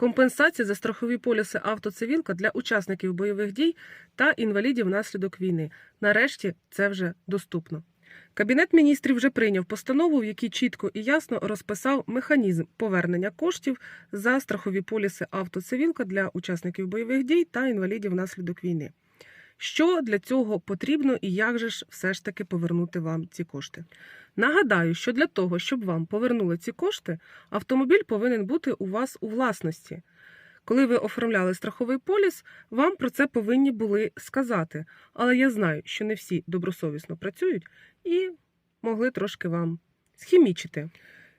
Компенсація за страхові поліси автоцивілка для учасників бойових дій та інвалідів внаслідок війни. Нарешті це вже доступно. Кабінет міністрів вже прийняв постанову, в якій чітко і ясно розписав механізм повернення коштів за страхові поліси автоцивілка для учасників бойових дій та інвалідів внаслідок війни. Що для цього потрібно і як же ж все ж таки повернути вам ці кошти? Нагадаю, що для того, щоб вам повернули ці кошти, автомобіль повинен бути у вас у власності. Коли ви оформляли страховий поліс, вам про це повинні були сказати. Але я знаю, що не всі добросовісно працюють і могли трошки вам схімічити.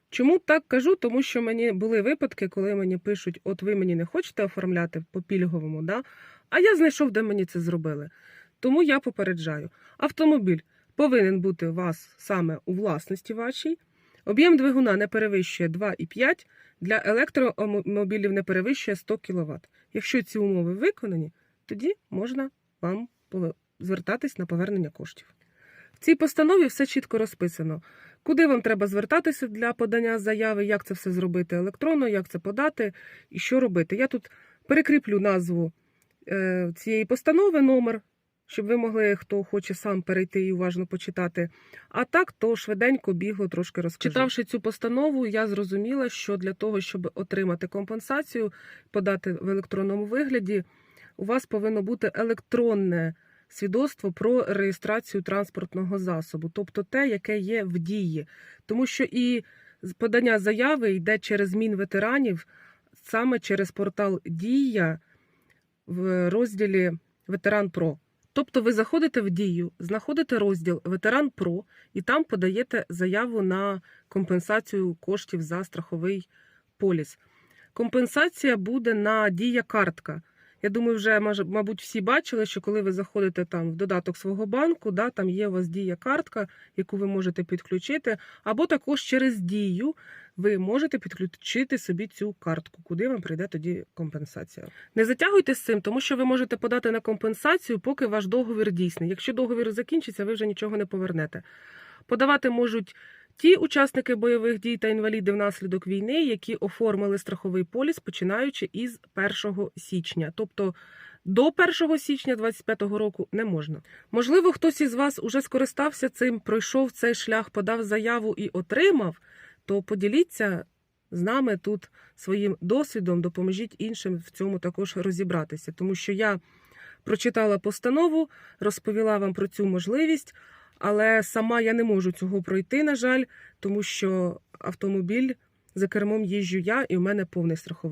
Чому так кажу? Тому що мені були випадки, коли мені пишуть: от ви мені не хочете оформляти по пільговому, да? А я знайшов, де мені це зробили. Тому я попереджаю: автомобіль повинен бути у вас саме у власності вашій. Об'єм двигуна не перевищує 2,5, для електромобілів не перевищує 100 кВт. Якщо ці умови виконані, тоді можна вам звертатись на повернення коштів. В цій постанові все чітко розписано. Куди вам треба звертатися для подання заяви, як це все зробити електронно, як це подати і що робити. Я тут перекріплю назву цієї постанови, номер, щоб ви могли, хто хоче сам перейти і уважно почитати. А так, то швиденько бігло трошки розкажу. Читавши цю постанову, я зрозуміла, що для того, щоб отримати компенсацію, подати в електронному вигляді, у вас повинно бути електронне свідоцтво про реєстрацію транспортного засобу, тобто те, яке є в дії. Тому що і подання заяви йде через Мінветеранів, саме через портал Дія в розділі Ветеран Про. Тобто ви заходите в дію, знаходите розділ Ветеран Про і там подаєте заяву на компенсацію коштів за страховий поліс. Компенсація буде на дія картка. Я думаю, вже мабуть всі бачили, що коли ви заходите там в додаток свого банку, да, там є у вас дія картка, яку ви можете підключити, або також через дію ви можете підключити собі цю картку, куди вам прийде тоді компенсація. Не затягуйте з цим, тому що ви можете подати на компенсацію, поки ваш договір дійсний. Якщо договір закінчиться, ви вже нічого не повернете. Подавати можуть ті учасники бойових дій та інваліди внаслідок війни, які оформили страховий поліс, починаючи із 1 січня. Тобто до 1 січня 2025 року не можна. Можливо, хтось із вас уже скористався цим, пройшов цей шлях, подав заяву і отримав, то поділіться з нами тут своїм досвідом, допоможіть іншим в цьому також розібратися, тому що я прочитала постанову, розповіла вам про цю можливість, але сама я не можу цього пройти, на жаль, тому що автомобіль за кермом їжджу я, і в мене повний страховий.